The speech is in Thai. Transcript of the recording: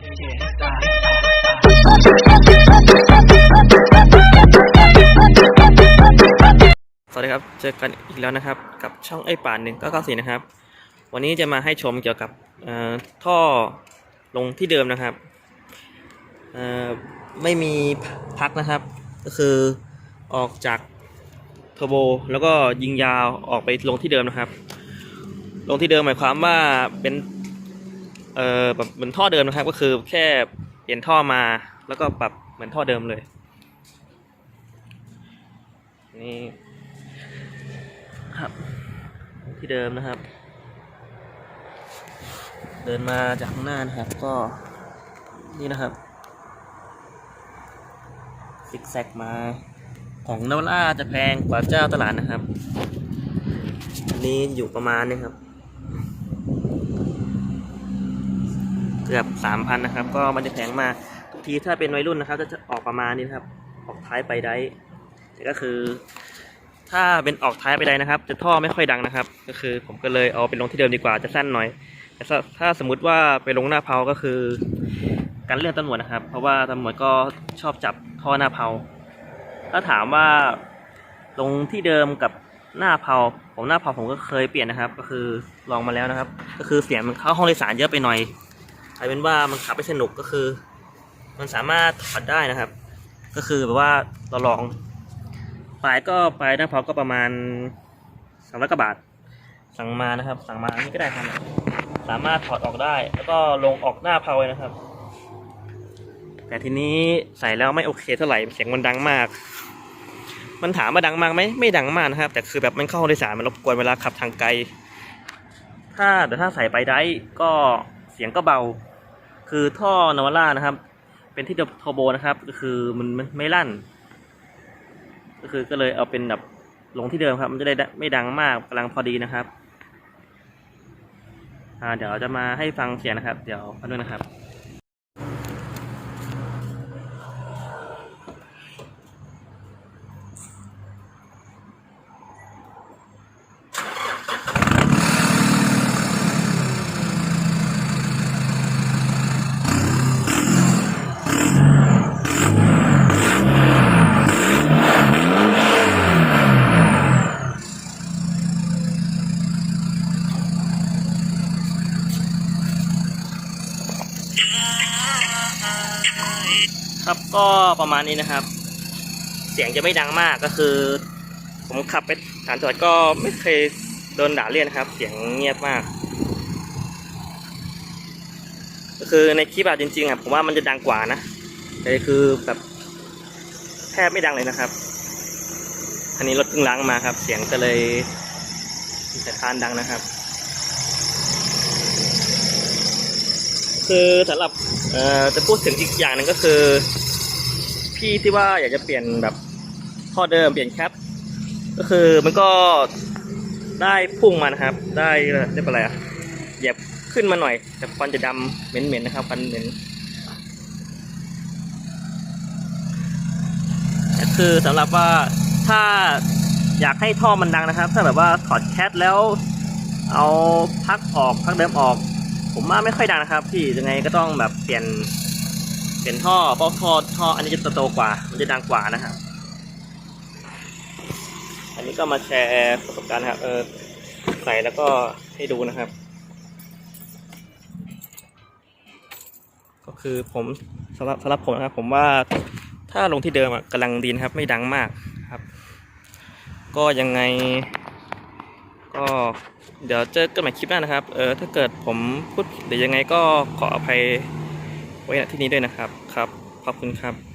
สวัสดีครับ เจอกันอีกแล้วนะครับ กับช่องไอ้ป่านหนึ่งก็เก้าสี่นะครับ วันนี้จะมาให้ชมเกี่ยวกับท่อลงที่เดิมนะครับ ไม่มีพักนะครับ ก็คือออกจากเทอร์โบแล้วก็ยิงยาวออกไปลงที่เดิมนะครับ ลงที่เดิมหมายความว่าเป็น เออแบบเหมือนท่อเดิมนะครับ ก็คือแค่เปลี่ยนท่อมา แล้วก็ปรับเหมือนท่อเดิมเลย นี่ครับ ที่เดิมนะครับ เดินมาจากข้างหน้านะครับ ก็นี่นะครับซิกแซกมาของนวล่าจะแพงกว่าเจ้าตลาดนะครับ อันนี้อยู่ประมาณนี้ครับ กือบสามพันนะครับ ก็มันจะแพงมากทุกทีถ้าเป็นวัยรุ่นนะครับ จะออกประมาณนี้นะครับ ออกท้ายไปได้แต่ก็คือ ถ้าเป็นออกท้ายไปได้นะครับ จะท่อไม่ค่อยดังนะครับ ก็คือผมก็เลยเอาไปลงที่เดิมดีกว่าจะสั้นหน่อยแต่ถ้าสมมุติว่าไปลงหน้าเพาก็คือการเลื่อนตำรวจนะครับ เพราะว่าตำรวจก็ชอบจับท่อหน้าเพาถ้าถามว่าลงที่เดิมกับหน้าเพาผมหน้าเพาผมก็เคยเปลี่ยนนะครับ ก็คือลองมาแล้วนะครับ ก็คือเสียงมันเข้าห้องโดยสารเยอะไปหน่อย ลายเป็นว่ามันขับไม่สนุกก็คือ มันสามารถถอดได้นะครับ ก็คือแบบว่าเราลองปลายก็ปลายหน้าพาก็ประมาณสามร้อยกว่าบาท สั่งมานะครับ สั่งมาอันนี้ก็ได้ครับสามารถถอดออกได้ แล้วก็ลงออกหน้าเพาเลยนะครับ แต่ทีนี้ใส่แล้วไม่โอเคเท่าไหร่เสียงมันดังมาก มันถามว่าดังมากไหมไม่ดังมากนะครับ แต่คือแบบมันเข้าโดยสารมันรบกวนเวลาขับทางไกล ถ้าแต่ถ้าใส่ไปได้ก็เสียงก็เบา คือท่อนวาล่านะครับ เป็นที่เทโบนะครับ ก็คือมันมันไม่ลั่น ก็คือก็เลยเอาเป็นแบบลงที่เดิมครับ มันจะได้ไม่ดังมากกำลังพอดีนะครับ อ่าเดี๋ยวจะมาให้ฟังเสียงนะครับ เดี๋ยวพักนึงนะครับ ครับก็ประมาณนี้นะครับ เสียงจะไม่ดังมากก็คือ ผมขับไปสถานจอดก็ไม่เคยโดนด่าเรียนนะครับ เสียงเงียบมาก ก็คือในคลิปอะจริงๆอะผมว่ามันจะดังกว่านะแต่คือแบบแทบไม่ดังเลยนะครับ อันนี้รถเพิ่งล้างมาครับ เสียงก็เลยมีสายพานดังนะครับ คือสำหรับเอ่อจะพูดถึงอีกอย่างหนึ่งก็คือ พี่ที่ว่าอยากจะเปลี่ยนแบบท่อเดิมเปลี่ยนแคปก็คือมันก็ได้พุ่งมานะครับ ได้เรียกว่าอะไรอะเหยียบขึ้นมาหน่อย แต่ควันจะดำเหม็นๆนะครับควันเหม็นคือสำหรับว่าถ้าอยากให้ท่อมันดังนะครับ ถ้าแบบว่าถอดแคทแล้ว เอาพักออกพักเดิมออก ผมว่าไม่ค่อยดังนะครับ พี่ยังไงก็ต้องแบบเปลี่ยนเปลี่ยนท่อเพราะท่อท่ออันนี้จะโตกว่า มันจะดังกว่านะครับ อันนี้ก็มาแชร์ประสบการณ์ครับเออใส่แล้วก็ให้ดูนะครับ ก็คือผมสำหรับสำหรับผมนะครับ ผมว่าถ้าลงที่เดิมอะกำลังดีนครับ ไม่ดังมากครับ ก็ยังไงก็ เดี๋ยวเจอกันใหม่คลิปหน้านะครับ เออถ้าเกิดผมพูดผิดหรือยังไงก็ขออภัยไว้ณที่นี้ด้วยนะครับ ครับ ขอบคุณครับ